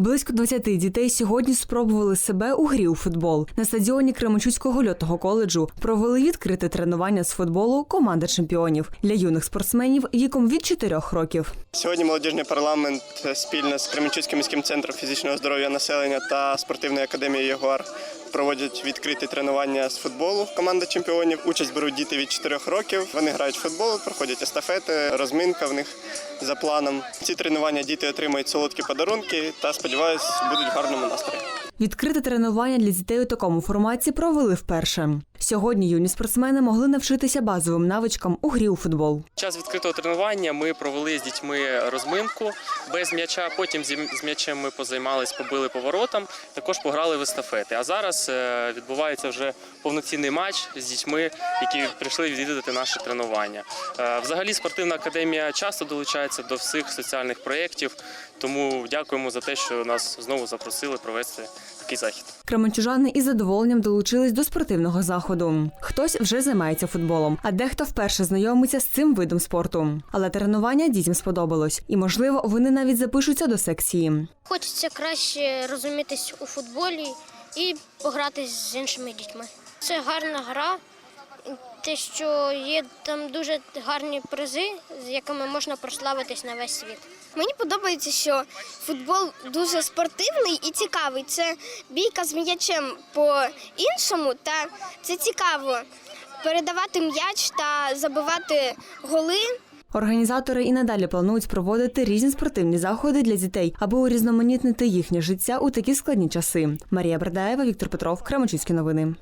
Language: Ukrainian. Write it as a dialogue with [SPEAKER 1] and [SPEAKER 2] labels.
[SPEAKER 1] Близько 20 дітей сьогодні спробували себе у грі у футбол. На стадіоні Кременчуцького льотного коледжу провели відкрите тренування з футболу команди чемпіонів для юних спортсменів віком від 4 років.
[SPEAKER 2] Сьогодні молодіжний парламент спільно з Кременчуцьким міським центром фізичного здоров'я населення та спортивною академією Ягуар проводять відкриті тренування з футболу. Команда чемпіонів. Участь беруть діти від 4 років. Вони грають в футбол, проходять естафети, розминка в них за планом. Ці тренування діти отримують солодкі подарунки та сподіваюся, будуть в гарному настрої.
[SPEAKER 1] Відкрите тренування для дітей у такому форматі провели вперше. Сьогодні юні спортсмени могли навчитися базовим навичкам у грі у футбол.
[SPEAKER 3] Час відкритого тренування ми провели з дітьми розминку без м'яча. Потім з м'ячем ми позаймались, побили поворотом, також пограли в естафети. А зараз е, відбувається вже повноцінний матч з дітьми, які прийшли відвідати наше тренування. Е, Взагалі, спортивна академія часто долучається до всіх соціальних проєктів, тому дякуємо за те, що нас знову запросили провести такий захід.
[SPEAKER 1] Кременчужани із задоволенням долучились до спортивного заходу. Хтось вже займається футболом, а дехто вперше знайомиться з цим видом спорту. Але тренування дітям сподобалось, і можливо, вони навіть запишуться до секції.
[SPEAKER 4] Хочеться краще розумітись у футболі і пограти з іншими дітьми. Це гарна гра, те, що є там дуже гарні призи, з якими можна прославитись на весь світ.
[SPEAKER 5] Мені подобається, що футбол дуже спортивний і цікавий. Це бійка з м'ячем по-іншому, та це цікаво передавати м'яч та забивати голи.
[SPEAKER 1] Організатори і надалі планують проводити різні спортивні заходи для дітей, аби урізноманітнити їхнє життя у такі складні часи. Марія Бердаєва, Віктор Петров, Кременчуцькі новини.